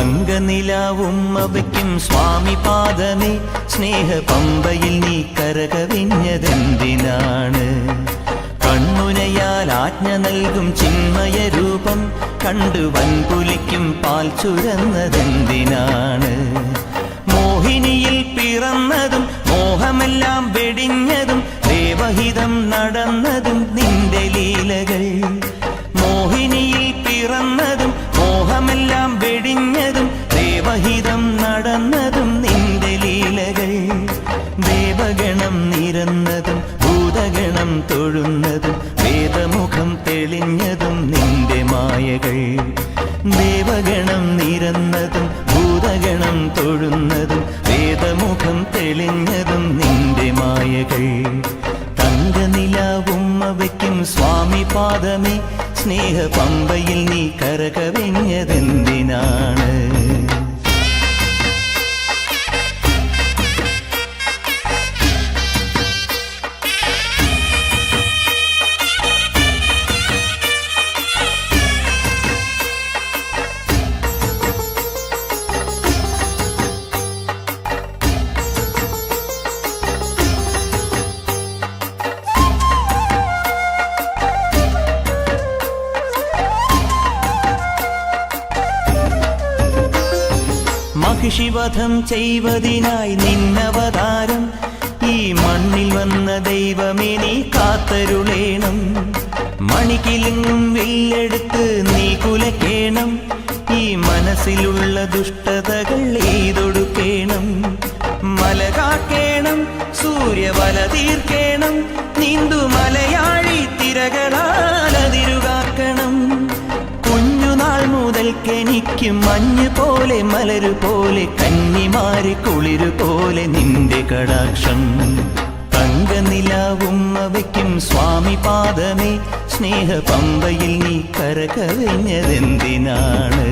തങ്കനിലാവുമ്മവയ്ക്കും സ്വാമി പാദമേ. സ്നേഹ പമ്പയിൽ നീ കരകവിഞ്ഞതെന്തിനാണ്? കണ്ണുനയാൽ ആജ്ഞ നൽകും ചിന്മയ രൂപം. കണ്ടു വൻപുലിക്കും പാൽ ചുരന്നതെന്തിനാണ്? മോഹിനിയിൽ പിറന്നതും മോഹമെല്ലാം വെടിഞ്ഞതും ദേവഹിതം നടന്നതും നിന്റെ തെളിഞ്ഞതും നിന്റെ മായകൾ. ദേവഗണം നിരന്നതും ഭൂതഗണം തൊഴുന്നതും വേദമുഖം തെളിഞ്ഞതും നിന്റെ മായകൾ. തങ്കനിലാവുമ്മവയ്ക്കും സ്വാമി പാദമേ സ്നേഹ പമ്പയിൽ നീ കരകവിഞ്ഞതെന്തിനാണ്? മഹിഷിവധം ചെയ്വതിനായി നിന്നവതാരം. ഈ മണ്ണിൽ വന്ന ദൈവമേ നീ കാത്തരുളേണം. മണിക്കിലുങ്ങും വില്ലെടുത്ത് നീ കുലക്കേണം. ഈ മനസ്സിലുള്ള ദുഷ്ടതകൾ എയ്തൊടുക്കേണം മല കാക്കേണം സൂര്യവല തീർക്കേണം. നീന്തു മലയാഴി തിരകളാൽ കുഞ്ഞുനാൾ മുതൽക്കെനിക്ക് മഞ്ഞ് പോലെ മലരു പോലെ കന്നിമാരി കുളിരു പോലെ നിന്റെ കടാക്ഷം. തങ്കനിലാവുമ്മവയ്ക്കും സ്വാമി പാദമേ സ്നേഹ പമ്പയിൽ നീ കരകവിഞ്ഞതെന്തിനാണ്?